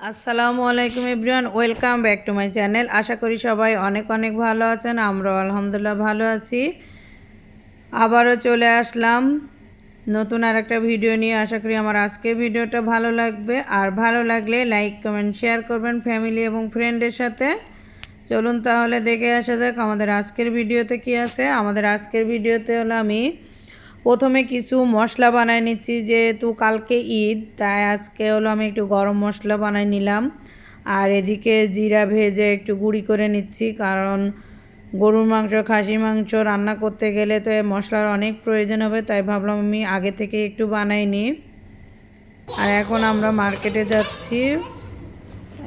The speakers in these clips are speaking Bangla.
আসসালামু আলাইকুম everyone, welcome back to my channel. আশা করি সবাই অনেক অনেক ভালো আছেন, আমরাও আলহামদুলিল্লাহ ভালো আছি। আবারও চলে আসলাম নতুন আর একটা ভিডিও নিয়ে। আশা করি আমার আজকের ভিডিওটা ভালো লাগবে। আর ভালো লাগলে লাইক, কমেন্ট, শেয়ার করবেন ফ্যামিলি এবং ফ্রেন্ডের সাথে। চলুন তাহলে দেখে আসা যাক আমাদের আজকের ভিডিওতে কি আছে। আমাদের আজকের ভিডিওতে হলো আমি প্রথমে কিছু মশলা বানাই নিচ্ছি, যেহেতু কালকে ঈদ, তাই আজকে হলো আমি একটু গরম মশলা বানাই নিলাম। আর এদিকে জিরা ভেজে একটু গুঁড়ি করে নিচ্ছি, কারণ গরুর মাংস, খাসির মাংস রান্না করতে গেলে তো মশলার অনেক প্রয়োজন হবে, তাই ভাবলাম আমি আগে থেকে একটু বানাই নিই আর এখন আমরা মার্কেটে যাচ্ছি।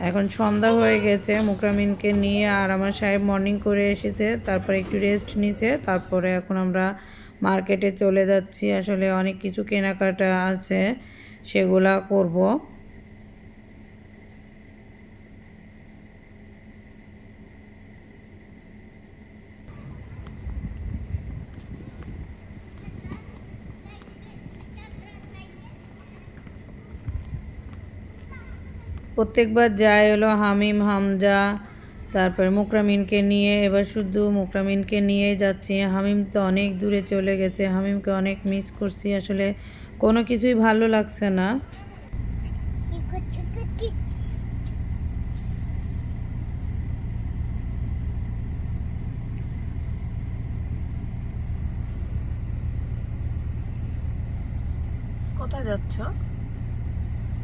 এখন সন্ধ্যা হয়ে গেছে, মুকরামিনকে নিয়ে আর আমার সাহেব মর্নিং করে এসেছে, তারপরে একটু রেস্ট নিছে, তারপরে এখন আমরা মার্কেটে চলে যাচ্ছি। আসলে অনেক কিছু কেনাকাটা আছে, সেগুলা করব। প্রত্যেকবার যায় হলো হামিম, হামজা তারপর মুকরামিনকে নিয়ে এবার শুধু মুকরামিনকে নিয়ে যাচ্ছি। হামিম তো অনেক দূরে চলে গেছে। হামিমকে অনেক মিস করছি। আসলে কোনো কিছুই ভালো লাগছে না। কোথায় যাচ্ছ?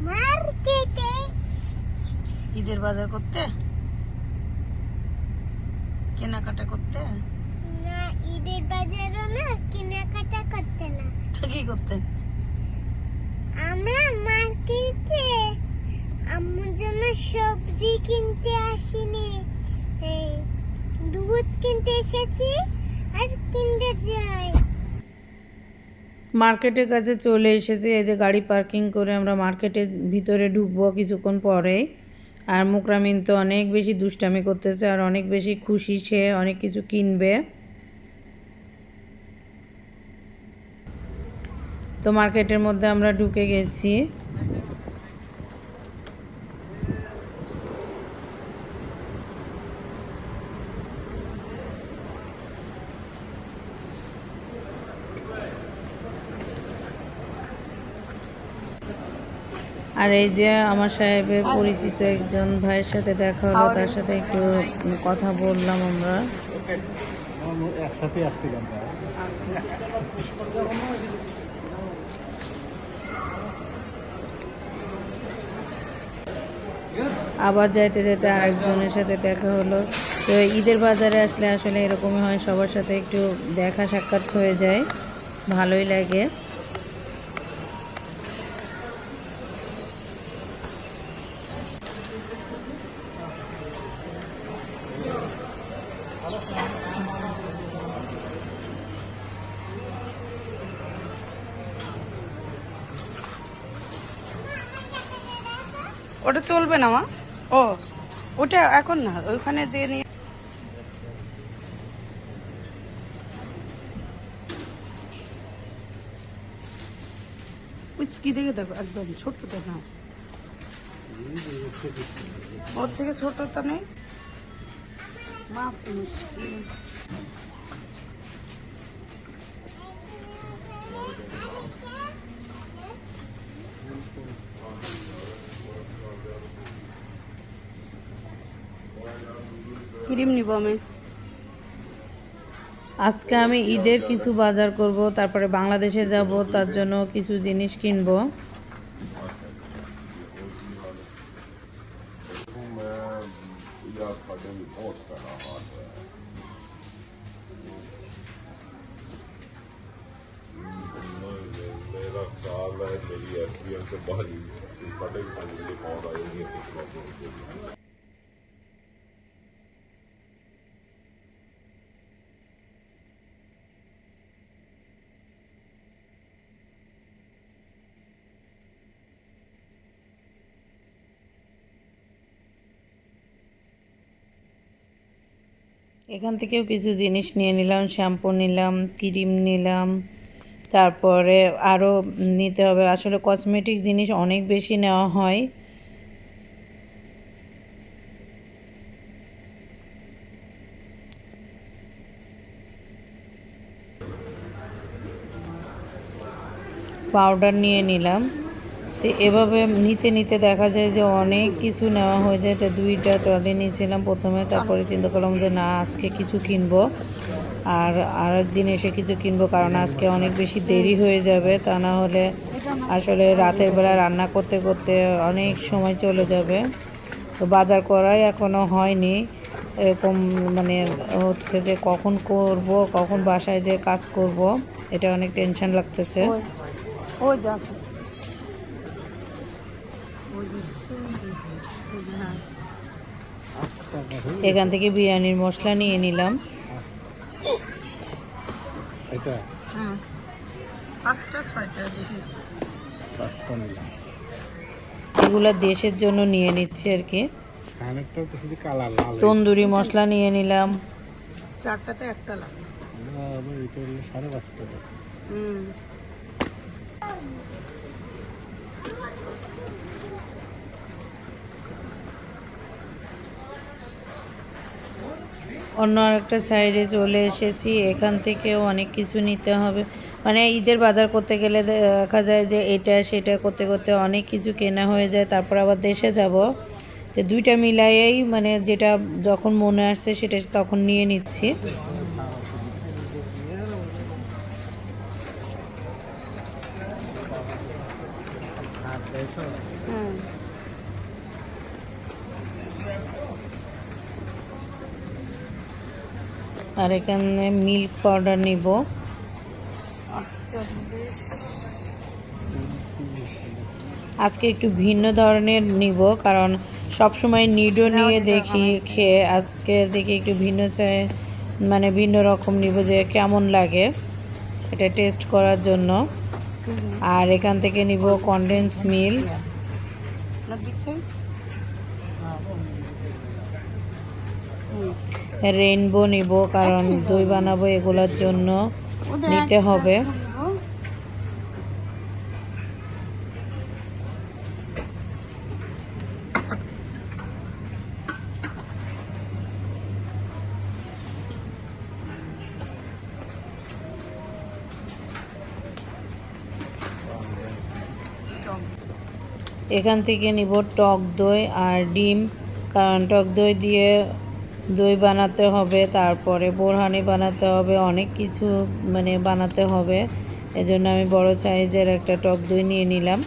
মার্কেটে। ঈদের বাজার করতে? কেনাকাটা করতে? না ঈদের বাজারও না কেনাকাটা করতে না। কি করতে? আমরা মার্কেটে আমার জন্য সবজি কিনতে আসিনি। এই দুধ কিনতে এসেছি আর কিনতে যাই। মার্কেটের কাছে চলে এসেছি এই যে গাড়ি পার্কিং করে আমরা মার্কেটের ভিতরে ঢুকবো কিছুক্ষণ পরেই। আর মুকরামিন তো অনেক বেশি দুষ্টামি করতেছে আর অনেক বেশি খুশি সে অনেক কিছু কিনবে। তো মার্কেটের মধ্যে আমরা ঢুকে গেছি। আর এই যে আমার সাহেবের পরিচিত একজন ভাইয়ের সাথে দেখা হলো, তার সাথে একটু কথা বললাম আমরা। আবার যাইতে যেতে আরেকজনের সাথে দেখা হলো। তো ঈদের বাজারে আসলে আসলে এরকমই হয়, সবার সাথে একটু দেখা সাক্ষাৎ হয়ে যায়, ভালোই লাগে। চলবে না, মা। ও, ওটা এখন না, ওইখানে দিয়ে নিয়ে উচকি দেখে দেখো, একদম ছোট না। ওর থেকে ছোট তো নেই। মা। আমি আজকে আমি ঈদের কিছু বাজার করব, তারপরে বাংলাদেশে যাব, তার জন্য কিছু জিনিস কিনবো। এখান থেকেও কিছু জিনিস নিয়ে নিলাম, শ্যাম্পু নিলাম, ক্রিম নিলাম, তারপরে আরও নিতে হবে। আসলে কসমেটিক জিনিস অনেক বেশি নেওয়া হয়। পাউডার নিয়ে নিলাম। তো এভাবে নিতে নিতে দেখা যায় যে অনেক কিছু নেওয়া হয়ে যায়। তো দুইটা ট্রলি নিয়েছিলাম প্রথমে, তারপরে চিন্তা করলাম যে না, আজকে কিছু কিনবো। আর আরেকদিন এসে কিছু কিনবো, কারণ আজকে অনেক বেশি দেরি হয়ে যাবে। তা না হলে আসলে রাতের বেলা রান্না করতে করতে অনেক সময় চলে যাবে। তো বাজার করাই এখনও হয়নি। এরকম মানে হচ্ছে যে কখন করব, কখন বাসায় যে কাজ করব, এটা অনেক টেনশন লাগতেছে। এখান থেকে বিরিয়ানির মশলা নিয়ে নিলাম। এটা? এগুলো দেশের জন্য নিয়ে নিচ্ছি আর কি। খানেরটা তো শুধু কালার লাল। তন্দুরি মশলা নিয়ে নিলাম। চারটাতে একটা লাগে আবার এটা হলো সাড়ে পাঁচটা। অন্য আরেকটা সাইডে চলে এসেছি, এখান থেকেও অনেক কিছু নিতে হবে। মানে ঈদের বাজার করতে গেলে দেখা যায় যে এটা, সেটা করতে করতে অনেক কিছু কেনা হয়ে যায়, তারপর আবার দেশে যাব। যে দুইটা মিলাইয়েই মানে যেটা যখন মনে আসছে সেটা তখন নিয়ে নিচ্ছি হুম আর এখানে মিল্ক পাউডার নিব। আজকে একটু ভিন্ন ধরনের নিব কারণ সব সময় নিডো নিয়ে দেখি খেয়ে আজকে দেখি একটু ভিন্ন চাই মানে ভিন্ন রকম নিব যে কেমন লাগে। এটা টেস্ট করার জন্য। আর এখান থেকে নিব কনডেন্স মিল্ক রেইনবো নিব, কারণ দই বানাবো এগুলোর জন্য নিতে হবে। এখান থেকে নিব টক দই আর ডিম, কারণ টক দই দিয়ে দই বানাতে হবে, তারপরে বোরহানি বানাতে হবে, অনেক কিছু মানে বানাতে হবে। এজন্য আমি বড় সাইজের একটা টক দই নিয়ে নিলাম।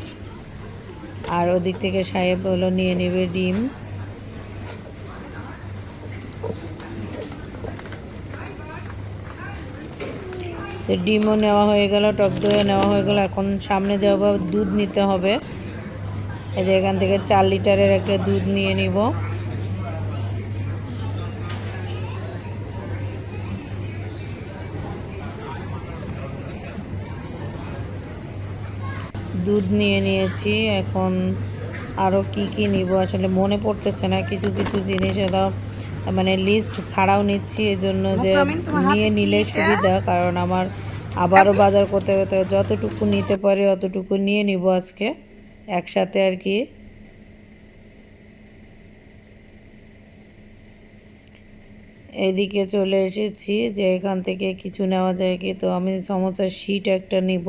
আর ওদিক থেকে সাহেব হলো নিয়ে নেবে ডিম। তো ডিমও নেওয়া হয়ে গেল, টক দইও নেওয়া হয়ে গেল। এখন সামনে যাব, দুধ নিতে হবে। এই যে এখান থেকে চার লিটারের একটা দুধ নিয়ে নিব। দুধ নিয়ে নিয়েছি। এখন আরও কি কি নিব আসলে মনে পড়তেছে না। কিছু কিছু জিনিস এরা মানে লিস্ট ছাড়াও নিচ্ছি। এজন্য যে মুকরামিন, তোমার হাতে নিয়ে কি নিলেই সুবিধা কারণ আমার আবারও বাজার করতে করতে যতটুকু নিতে পারি অতটুকু নিয়ে নিব আজকে। একসাথে আর কি। এদিকে চলে এসেছি যে এখান থেকে কিছু নেওয়া যায় কি? তো আমি সমোসার শিট একটা নিব।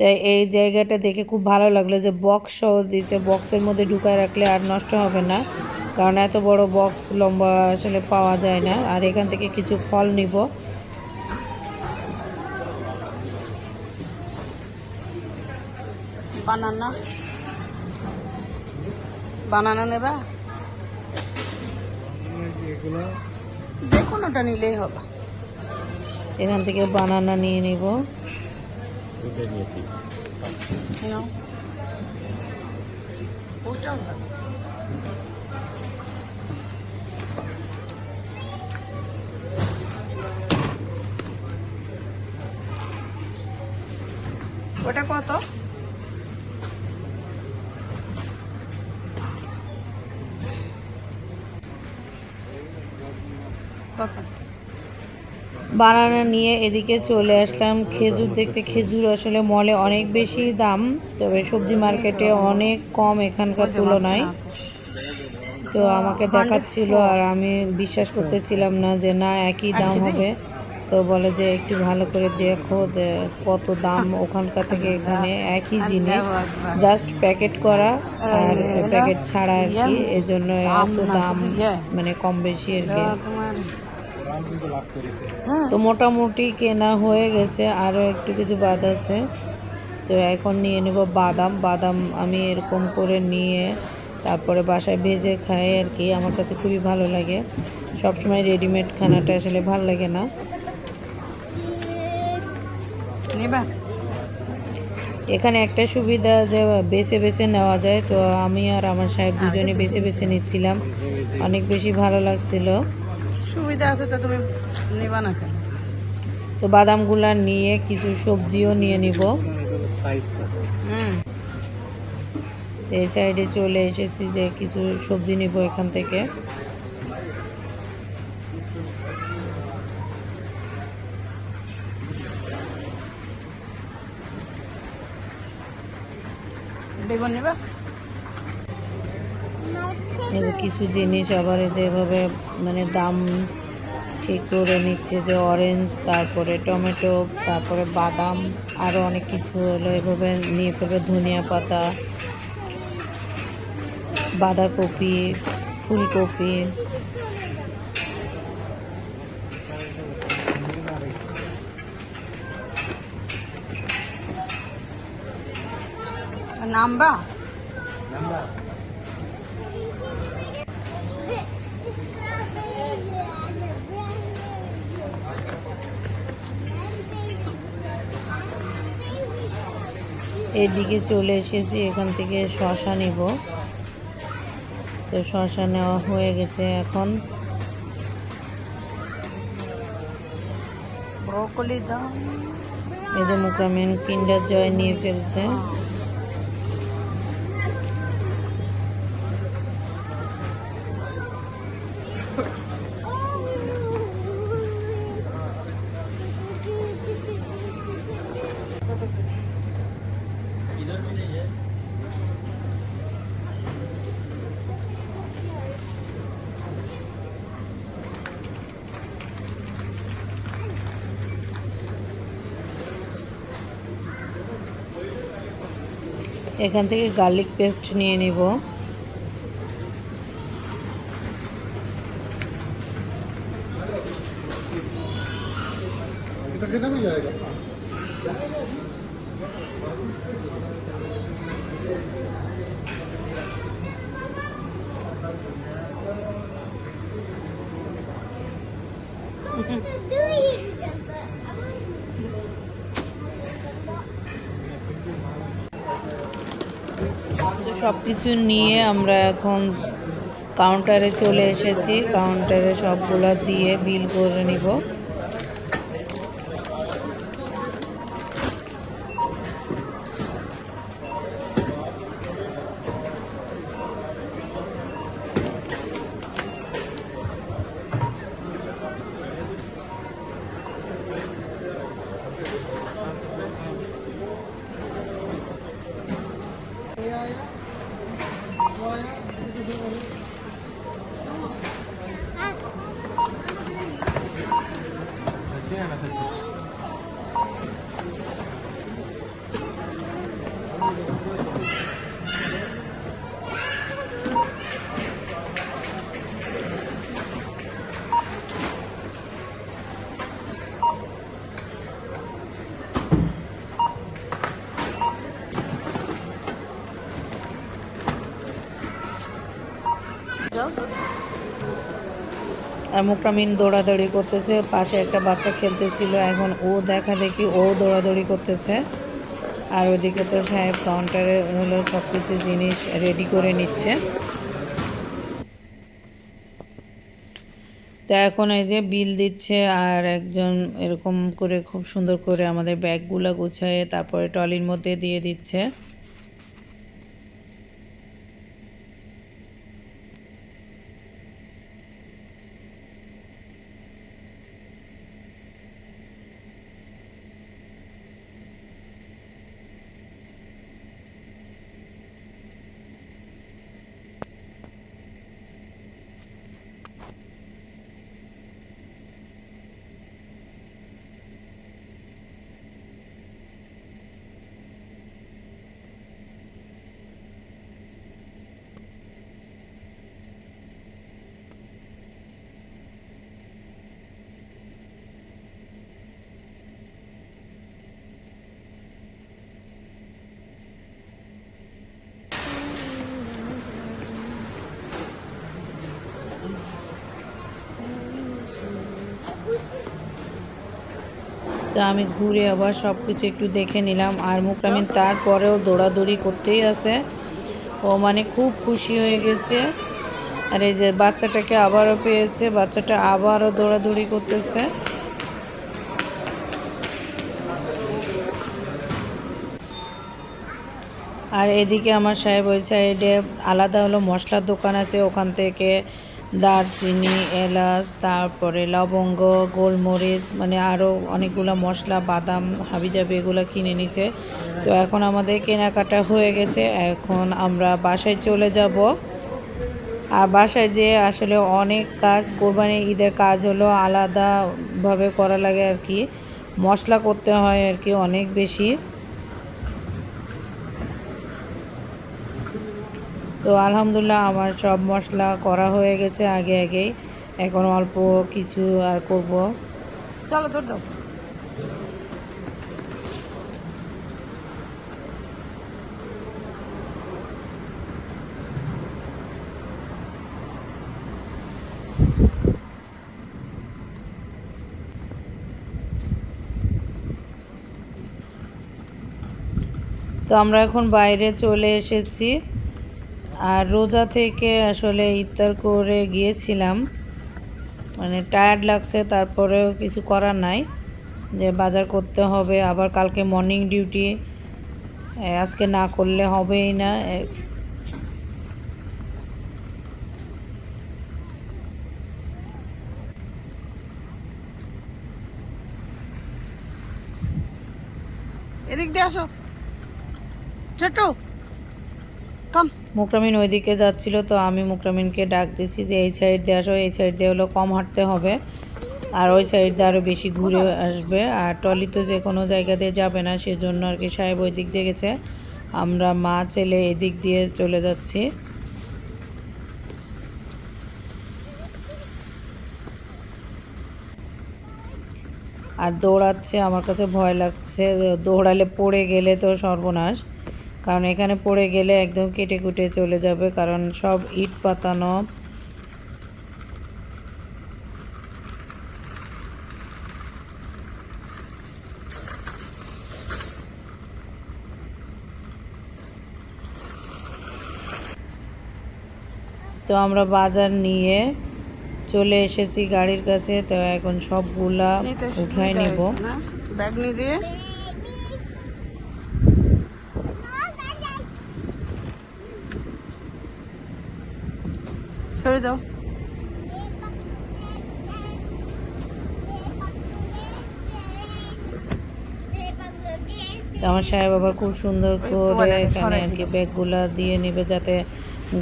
তাই এই জায়গাটা দেখে খুব ভালো লাগল যে বক্স সহ দিয়েছে। বক্সের মধ্যে ঢুকায় রাখলে আর নষ্ট হবে না। কারণ এত বড় বক্স লম্বা আসলে পাওয়া যায় না। আর এখান থেকে কিছু ফল নিব। বানানা। বানানা নেবা? যে কোনোটা নিলেই হবে। এখান থেকে বানানা নিয়ে নিব। দুটো নিয়েছি নাও। ওটাও ভালো। ওটা কত কত বানানা নিয়ে এদিকে চলে আসলাম। খেজুর দেখতে খেজুর আসলে মলে অনেক বেশি দাম তবে সবজি মার্কেটে অনেক কম এখানকার তুলনায়। তো আমাকে দেখাচ্ছিল আর আমি বিশ্বাস করতেছিলাম না যে না একই দাম হবে। তো বলে যে একটু ভালো করে দেখো কত দাম ওখানকার থেকে এখানে একই জিনিস। জাস্ট প্যাকেট করা আর প্যাকেট ছাড়া আর কি। এজন্য এত দাম মানে কম বেশি আর কি। তো মোটামুটি কেনা হয়ে গেছে আরও একটু কিছু বাদ আছে। তো এখন নিয়ে নেব বাদাম। বাদাম আমি এরকম করে নিয়ে তারপরে বাসায় ভেজে খাই আর কি আমার কাছে খুবই ভালো লাগে। সবসময় রেডিমেড খানাটা আসলে ভালো লাগে না। নিবা? এখানে একটা সুবিধা যে বেছে বেছে নেওয়া যায় তো আমি আর আমার সাহেব দুজনে বেছে বেছে নিচ্ছিলাম। অনেক বেশি ভালো লাগছিল। সুবিধা আছে তো তুমি নিবা না কেন? তো বাদামগুলা নিয়ে কিছু সবজিও নিয়ে নিব। হুম। এই সাইডে চলে এসেছি যে কিছু সবজি নিব এখান থেকে। বেগুন নিবা? কিছু জিনিস আবার যেভাবে মানে দাম ঠিক করে নিচ্ছে যে অরেঞ্জ তারপরে টমেটো তারপরে বাদাম আরও অনেক কিছু হলো। এভাবে নিয়ে ফেলবে ধনিয়া পাতা বাঁধাকপি ফুলকপি। নামবা। এদিকে চলে এসেছি এখান থেকে শশা নিব। তো শশা নেওয়া হয়ে গেছে এখন। এদের দাও। এই যে কিন্ডার জয় নিয়ে ফেলছে। এখান থেকে গার্লিক পেস্ট নিয়ে নিব। তো সব কিছু নিয়ে আমরা এখন কাউন্টারে চলে এসেছি। কাউন্টারে সবগুলো দিয়ে বিল করে নিব। মুক্রামিন দৌড়াদৌড়ি করতেছে, পাশে একটা বাচ্চা খেলতেছিল, এখন ও দেখা দেখি ও দৌড়াদৌড়ি করতেছে। আর ওইদিকে তো সাহেব কাউন্টারে হলো সব কিছু জিনিস রেডি করে নিচ্ছে। তো এখন এই যে বিল দিচ্ছে, আর একজন এরকম করে, খুব সুন্দর করে আমাদের ব্যাগগুলো গুছায়, তারপরে টলির মধ্যে দিয়ে দিচ্ছে। তো আমি ঘুরে আবার সব কিছু একটু দেখে নিলাম। আর মুকরামিন তারপরেও দৌড়াদৌড়ি করতেই আছে। ও মানে খুব খুশি হয়ে গেছে। আর এই যে বাচ্চাটাকে আবারও পেয়েছে, বাচ্চাটা আবারও দৌড়াদৌড়ি করতেছে। আর এদিকে আমার সাহেব সাইডে আলাদা হলো মশলার দোকান আছে, ওখান থেকে দারচিনি, এলাচ, তারপরে লবঙ্গ, গোলমরিচ মানে আরও অনেকগুলো মশলা, বাদাম, হাবিজাবি এগুলো কিনে নিচ্ছে তো এখন আমাদের কেনাকাটা হয়ে গেছে। এখন আমরা বাসায় চলে যাব। আর বাসায় যেয়ে আসলে অনেক কাজ, কোরবানি ঈদের কাজ হলো আলাদাভাবে করা লাগে আর কি। মশলা করতে হয় আর কি অনেক বেশি। তো আলহামদুলিল্লাহ আমার সব মশলা করা হয়ে গেছে আগে আগেই। এখন অল্প কিছু আর করব। চলো দৌড় দাও। তো আমরা এখন বাইরে চলে এসেছি। আর রোজা থেকে আসলে ইফতার করে গিয়েছিলাম। মানে টায়ার্ড লাগছে, তারপরেও কিছু করার নাই। যে বাজার করতে হবে, আবার কালকে মর্নিং ডিউটি আজকে না করলে হবেই না এদিক দিয়ে আসো। ছোট্টু। কাম মুকরামিন ওইদিকে যাচ্ছিল তো আমি মুকরামিনকে ডাক দিচ্ছি যে এই সাইড দিয়ে আসো এই সাইড দিয়ে হলো কম হাঁটতে হবে। আর ওই সাইড দিয়ে আরও বেশি ঘুরে আসবে। আর টলি তো যে কোনো জায়গা দিয়ে যাবে না সেজন্য আর কি সাহেব ওই দিক দিয়ে গেছে। আমরা মা ছেলে এদিক দিয়ে চলে যাচ্ছি। আর দৌড়াচ্ছে আমার কাছে ভয় লাগছে। দৌড়ালে পড়ে গেলে তো সর্বনাশ। কারণ এখানে পড়ে গেলে একদম কেটে কুটে চলে যাবে কারণ সব ইট পাতানো। তো আমরা বাজার নিয়ে চলে এসেছি গাড়ির কাছে তো এখন সবগুলা সুবিধা নিব? ব্যাগ নিয়ে যেয়ে সরে যাও। আমার সাহেব আবার খুব সুন্দর করে এখানে আর কি। ব্যাগগুলা দিয়ে নিবে যাতে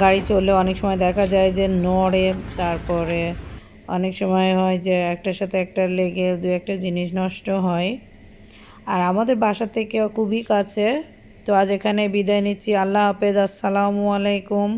গাড়ি চললে অনেক সময় দেখা যায় যে নড়ে তারপরে অনেক সময় হয় যে একটার সাথে একটা লেগে দু একটা জিনিস নষ্ট হয়। আর আমাদের বাসা থেকে খুবই কাছে। তো আজ এখানে বিদায় নিচ্ছি। আল্লাহ হাফেজ। আসসালামু আলাইকুম।